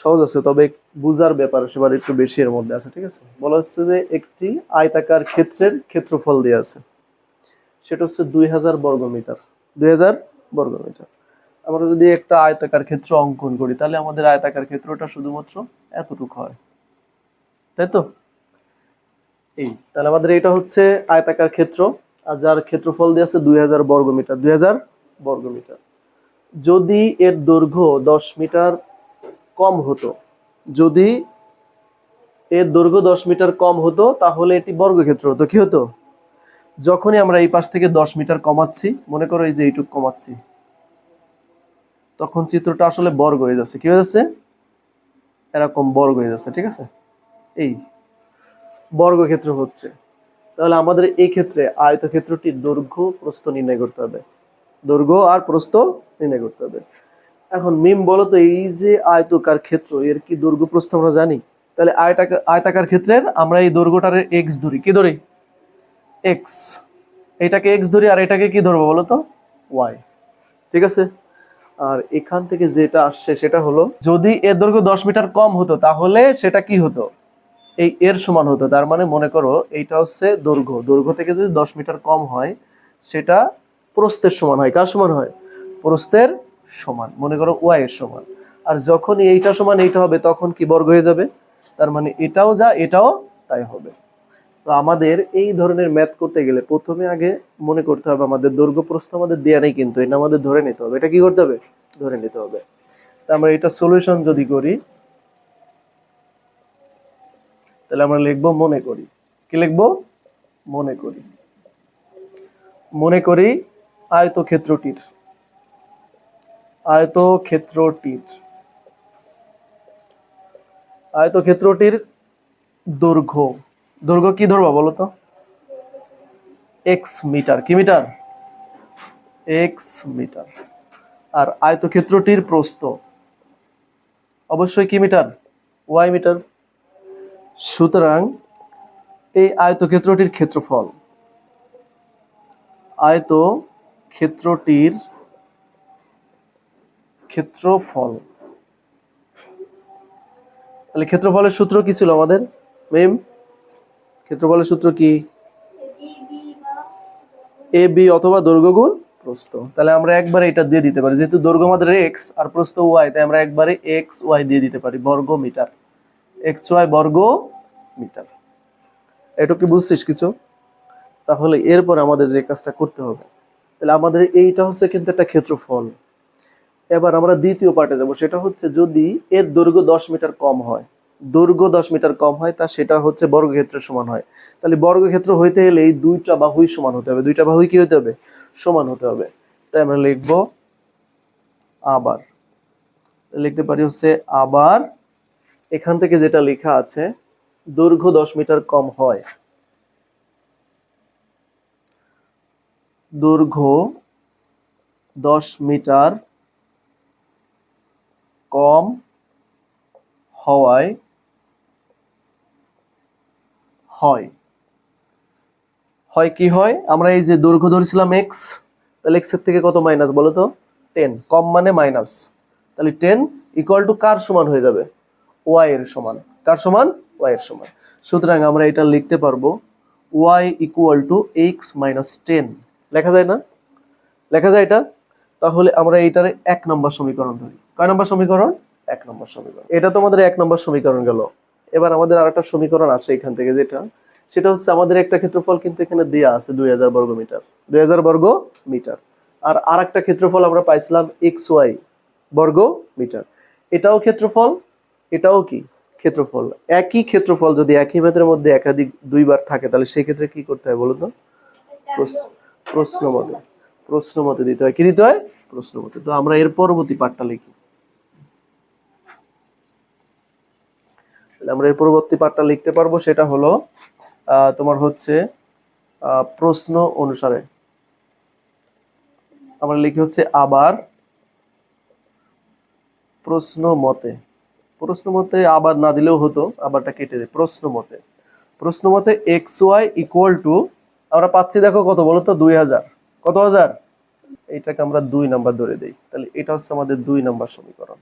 সহজ আছে, তবে বুজার ব্যাপার সেবার একটু বেশি এর মধ্যে আছে, ঠিক আছে? বলা হচ্ছে যে একটি আয়তাকার ক্ষেত্রের ক্ষেত্রফল দেওয়া আছে। সেটা হচ্ছে দুই হাজার বর্গমিটার, দুই হাজার বর্গমিটার। আমরা যদি একটা আয়তাকার ক্ষেত্র অঙ্কন করি, তাহলে আমাদের আয়তাকার ক্ষেত্রটা শুধুমাত্র এতটুকু হয়। তাই তো? এই, তাহলে আমাদের এটা হচ্ছে আয়তাকার ক্ষেত্র, আর যার ক্ষেত্রফল দিয়ে আছে দুই হাজার বর্গমিটার, দুই হাজার বর্গমিটার। যদি এর দৈর্ঘ্য দশ মিটার কম হতো। যদি এর দৈর্ঘ্য দশ মিটার কম হতো, তাহলে এটি বর্গক্ষেত্র হতো। কি হতো? যখনই আমরা এই পাশ থেকে দশ মিটার কমাচ্ছি, মনে করো এই যে এইটুক কমাচ্ছি, তখন চিত্রটা আসলে বর্গ হয়ে যাচ্ছে। কি হয়ে যাচ্ছে? এরকম বর্গ হয়ে যাচ্ছে, ঠিক আছে? এই বর্গক্ষেত্র হচ্ছে। তাহলে আমাদের এই ক্ষেত্রে আয়তক্ষেত্রটির দৈর্ঘ্য প্রস্থ নির্ণয় করতে হবে। দৈর্ঘ্য আর প্রস্থ নির্ণয় করতে হবে। এখন মিম বলো তো, এই যে আয়তকার ক্ষেত্র, এর কি দৈর্ঘ্য প্রস্থ আমরা জানি? তাহলে আয়তাকার আয়তাকার ক্ষেত্রের আমরা এই দৈর্ঘ্যটার এক্স ধরি। কি ধরি? এক্স এটাকে এক্স ধরি আর এটাকে কি ধরবো বলো তো? ওয়াই ঠিক আছে? আর এখান থেকে যেটা আসছে সেটা হলো, যদি এর দৈর্ঘ্য দশ মিটার কম হতো, তাহলে সেটা কি হতো? এই এর সমান হতো। তার মানে মনে করো, এইটা হচ্ছে দৈর্ঘ্য। দৈর্ঘ্য থেকে যদি দশ মিটার কম হয়, সেটা প্রস্থের সমান হয়। কার সমান হয়? প্রস্থের সমান, মনে করো ওয়াই এর সমান। আর যখনই এইটা সমান, এইটা হবে, তখন কি বর্গ হয়ে যাবে? তার মানে এটাও যা, এটাও তাই হবে। তো আমাদের এই ধরনের ম্যাথ করতে গেলে প্রথমে আগে মনে করতে হবে, আমাদের দৈর্ঘ্য প্রস্থ আমাদের দেয়া নেই কিন্তু, এটা আমাদের ধরে নিতে হবে। এটা কি করতে হবে? ধরে নিতে হবে। তা আমরা এটা সলিউশন যদি করি, তাহলে আমরা লিখব মনে করি। কি লিখব? মনে করি। মনে করি আয়তক্ষেত্রটির। আয়তক্ষেত্রটির আয়তক্ষেত্রটির দৈর্ঘ্য দৈর্ঘ্য কি ধরবা বলো তো? এক্স মিটার কি মিটার এক্স মিটার আর আয়তক্ষেত্রটির প্রস্থ, অবশ্যই কি মিটার ওয়াই মিটার সুতরাং এই আয়তক্ষেত্রটির ক্ষেত্রফল আয়ত ক্ষেত্রটির ক্ষেত্রফল। তাহলে ক্ষেত্রফলের সূত্র কি ছিল আমাদের? মেম ক্ষেত্রফলের সূত্র কি? এ বি অথবা দৈর্ঘ্য গুণ প্রস্থ। তাহলে আমরা একবারে এটা দিয়ে দিতে পারি। যেহেতু দৈর্ঘ্য আমাদের এক্স আর প্রস্থ ওয়াই তাই আমরা একবারে এক্স ওয়াই দিয়ে দিতে পারি বর্গ মিটার এক্স ওয়াই বর্গ মিটার এটা কি বুঝছিস কিছু? তাহলে এরপর আমাদের যে কাজটা করতে হবে, তাহলে আমাদের এইটা হচ্ছে কিন্তু একটা ক্ষেত্রফল। এবার আমরা দ্বিতীয় পার্টে যাব, সেটা হচ্ছে যদি এর দৈর্ঘ্য দশ মিটার কম হয়, দৈর্ঘ্য দশ মিটার কম হয়, তা সেটা হচ্ছে বর্গক্ষেত্রের সমান হয়। তাহলে বর্গক্ষেত্র হইতে গেলে এই দুইটা বাহুই সমান হতে হবে। দুইটা বাহুই কি হতে হবে? সমান হতে হবে। তাই আমরা লিখব আবার। লিখতে পারি হচ্ছে আবার, এখান থেকে যেটা লেখা আছে, দৈর্ঘ্য দশ মিটার কম হয়, দৈর্ঘ্য দশ মিটার কম হওয়ায় হয়। হয় কি হয়? আমরা এই যে দৈর্ঘ্য ধরেছিলাম এক্স তাহলে এক্সের থেকে কত মাইনাস বলো তো? টেন কম মানে মাইনাস তাহলে টেন ইকুয়াল টু কার সমান হয়ে যাবে? ওয়াই এর সমান। কার সমান? ওয়াই এর সমান। সুতরাং আমরা এটা লিখতে পারব y equal to x minus ten লেখা যায় না? লেখা যায় এটা? তাহলে আমরা এইটার এক নম্বর সমীকরণ ধরি। কয় নম্বর সমীকরণ? এক নম্বর সমীকরণ। এটা তো আমাদের এক নম্বর সমীকরণ গেল। এবার আমাদের আর একটা সমীকরণ আসে এখান থেকে যেটা। সেটা হচ্ছে আমাদের একটা ক্ষেত্রফল কিন্তু এখানে দেয়া আছে দুই হাজার বর্গ মিটার। দুই হাজার বর্গ মিটার। আর আর একটা ক্ষেত্রফল আমরা পাইছিলাম এক্স ওয়াই বর্গ মিটার। এটাও ক্ষেত্রফল, এটাও কি? ক্ষেত্রফল। একই ক্ষেত্রফল যদি একই ম্যাথের মধ্যে একাধিক দুইবার থাকে, তাহলে সেই ক্ষেত্রে কি করতে হয় বলুন তো? প্রশ্ন মতে প্রশ্ন মতে দিতে হয়। কি দিতে হয়? প্রশ্ন মতে তো আমরা এর পরবর্তী পাঠটা লিখি। আমরা এর পরবর্তী পাঠটা লিখতে পারব, সেটা হলো তোমার হচ্ছে প্রশ্ন অনুসারে। আমরা লিখি হচ্ছে, আবার প্রশ্ন মতে। প্রশ্ন মতে আবার না দিলেও হতো, আবারটা কেটে দেয়। প্রশ্ন মতে। প্রশ্ন মতে এক্স ওয়াই ইকুয়াল টু আমরা পাচ্ছি দেখো কত বলো তো, দুই হাজার। কত হাজার? এইটাকে আমরা দুই নাম্বার ধরে দেই। তাহলে এটা হচ্ছে আমাদের দুই নাম্বার সমীকরণ।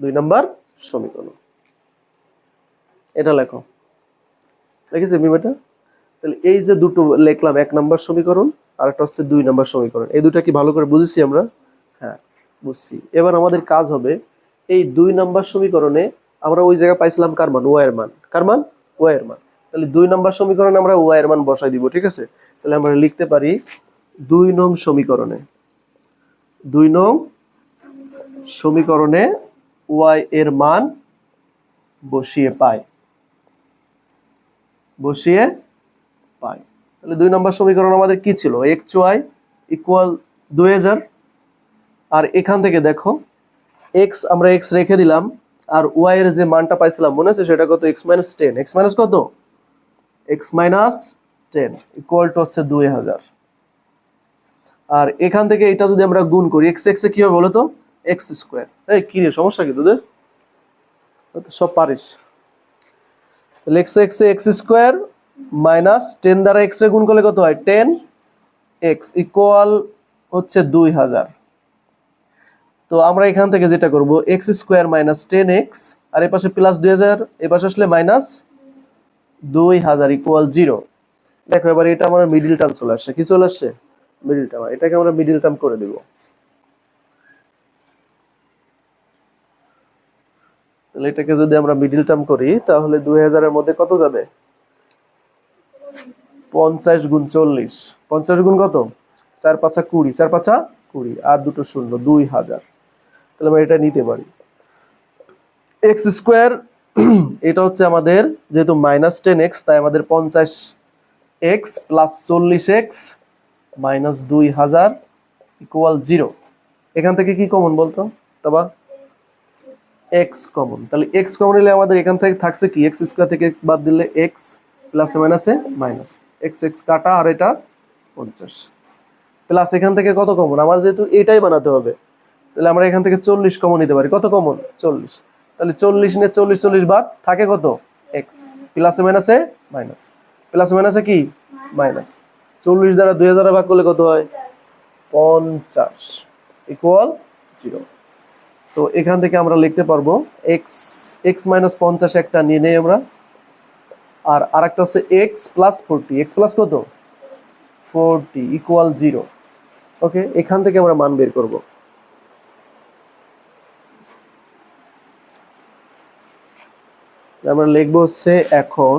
দুই নাম্বার সমীকরণ। এটা লেখো। লিখেছে মিমেটা তাহলে এই যে দুটো লিখলাম, এক নাম্বার সমীকরণ আর একটা হচ্ছে দুই নাম্বার সমীকরণ। এই দুটা কি ভালো করে বুঝেছি আমরা? হ্যাঁ বুঝছি। এবার আমাদের কাজ হবে এই দুই নাম্বার সমীকরণে আমরা ওই জায়গায় পাইছিলাম কার মান? ওয়াই এর মান। কার মান? ওয়াই এর মান। তাহলে দুই নাম্বার সমীকরণে আমরা ওয়াই এর মান বসাই দিব, ঠিক আছে? তাহলে আমরা লিখতে পারি দুই নং সমীকরণে। দুই নং সমীকরণে ওয়াই এর মান বসিয়ে পাই। বসিয়ে পাই। তাহলে দুই নম্বর সমীকরণ আমাদের কি ছিল? এক্স ওয়াই ইকুয়াল দুই হাজার। আর এখান থেকে দেখো এক্স আমরা এক্স রেখে দিলাম, আর ওয়াই এর যে মানটা পাইছিলাম মনে আছে? সেটা কত? X minus ten x minus কত? X minus ten equal to হচ্ছে দুই হাজার। আর এখান থেকে এটা যদি আমরা গুণ করি এক্স এক্স কি হবে বলো তো এক্স স্কোয়ার এই কি রে, সমস্যা কি তোদের? সব পারিস। তাহলে x x x square minus ten দ্বারা এক্স এ গুণ করলে কত হয়? টেন এক্স ইকুয়াল হচ্ছে দুই হাজার। তো আমরা এখান থেকে যেটা করব x square minus ten x আর এ পাশে প্লাস দুই হাজার, এ পাশে আসলে মাইনাস দুই হাজার ইকুয়াল জিরো দেখো, এবার এটা আমার মিডিল টার্ম চলে আসছে। কি চলে আসছে? মিডিল টার্ম এটাকে আমরা মিডিল টার্ম করে দিব। তাহলে এটাকে যদি আমরা মিডিল টার্ম করি, তাহলে দুই হাজারের মধ্যে কত যাবে? পঞ্চাশ গুণ চল্লিশ। পঞ্চাশ গুণ কত? চার পাঁচা কুড়ি। চার পাঁচা কুড়ি। আর দুটো শূন্য, দুই হাজার। তাহলে আমরা এটা নিতে পারি। এক্স স্কোয়ার এটা হচ্ছে আমাদের যেহেতু মাইনাস টেন এক্স তাই আমাদের পঞ্চাশ এক্স প্লাস চল্লিশ এক্স মাইনাস দুই হাজার ইকুয়াল জিরো এখান থেকে কি কমন বলতো? তবা এক্স কমন তাহলে এক্স কমন নিলে আমাদের এখান থেকে থাকছে কি? এক্স স্কোয়ার থেকে এক্স বাদ দিলে এক্স প্লাসে মাইনাসে মাইনাস এক্স এক্স কাটা আর এটা পঞ্চাশ। প্লাস এখান থেকে কত কমন আমার যেহেতু এটাই বানাতে হবে, তাহলে আমরা এখান থেকে চল্লিশ কমন নিতে পারি। কত কমন চল্লিশ। তাহলে চল্লিশ নিয়ে চল্লিশ চল্লিশ বাদ থাকে কত? এক্স প্লাসে মাইনাসে মাইনাস প্লাসে মাইনাসে কি? মাইনাস চল্লিশ দ্বারা দুই হাজার ভাগ করলে কত হয়? পঞ্চাশ। ইকুয়াল জিরো তো এখান থেকে আমরা লিখতে পারব এক্স এক্স মাইনাস পঞ্চাশ একটা নিয়ে নেই আমরা। আর আরেকটা হচ্ছে x plus forty x plus কত? ফোরটি ইকুয়াল জিরো ওকে এখান থেকে আমরা মান বের করব। আমরা লিখব হচ্ছে এখন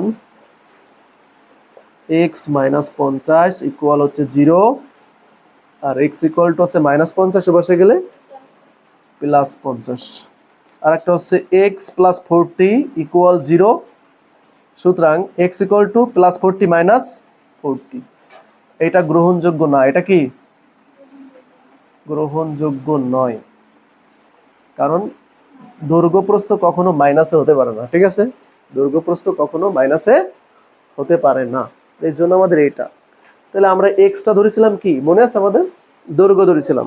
এক্স মাইনাস পঞ্চাশ ইকুয়াল হচ্ছে জিরো আর এক্স ইকুয়াল টু হচ্ছে মাইনাস পঞ্চাশে বসে গেলে প্লাস পঞ্চাশ। আর একটা হচ্ছে x plus forty equal zero সুতরাং x equal to plus forty minus forty এটা গ্রহণযোগ্য না, এটা কি? গ্রহণযোগ্য নয়। কারণ দৈর্ঘ্যপ্রস্থ কখনো মাইনাসে হতে পারে না, ঠিক আছে? দৈর্ঘ্যপ্রস্থ কখনো মাইনাসে হতে পারে না। এই জন্য আমাদের এটা তাহলে আমরা এক্সটা ধরেছিলাম কি? মনে আছে আমাদের? দৈর্ঘ্য ধরেছিলাম।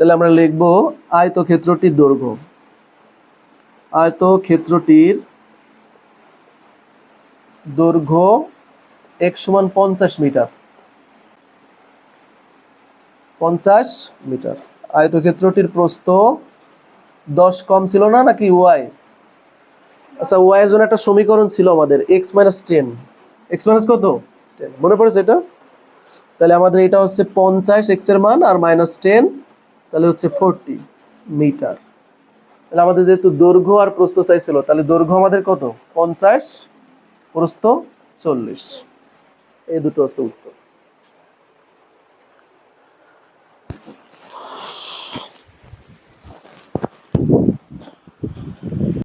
তাহলে আমরা লিখব আয়তক্ষেত্রটির দৈর্ঘ্য। আয়তক্ষেত্রটির দৈর্ঘ্য এক সমান পঞ্চাশ মিটার। পঞ্চাশ মিটার। আয়তক্ষেত্রটির প্রস্থ দশ কম ছিল না নাকি ওয়াই? আচ্ছা ওয়াই এর জন্য একটা সমীকরণ ছিল আমাদের x minus ten x minus কত? টেন মনে পড়েছে এটা? তাহলে আমাদের এটা হচ্ছে পঞ্চাশ এক্সের মান, আর মাইনাস টেন তাহলে হচ্ছে ফোরটি মিটার তাহলে আমাদের যেহেতু দৈর্ঘ্য আর প্রস্থ চাইছিল তাহলে দৈর্ঘ্য আমাদের কত? পঞ্চাশ, প্রস্থ চল্লিশ। এই দুটো হচ্ছে উত্তর।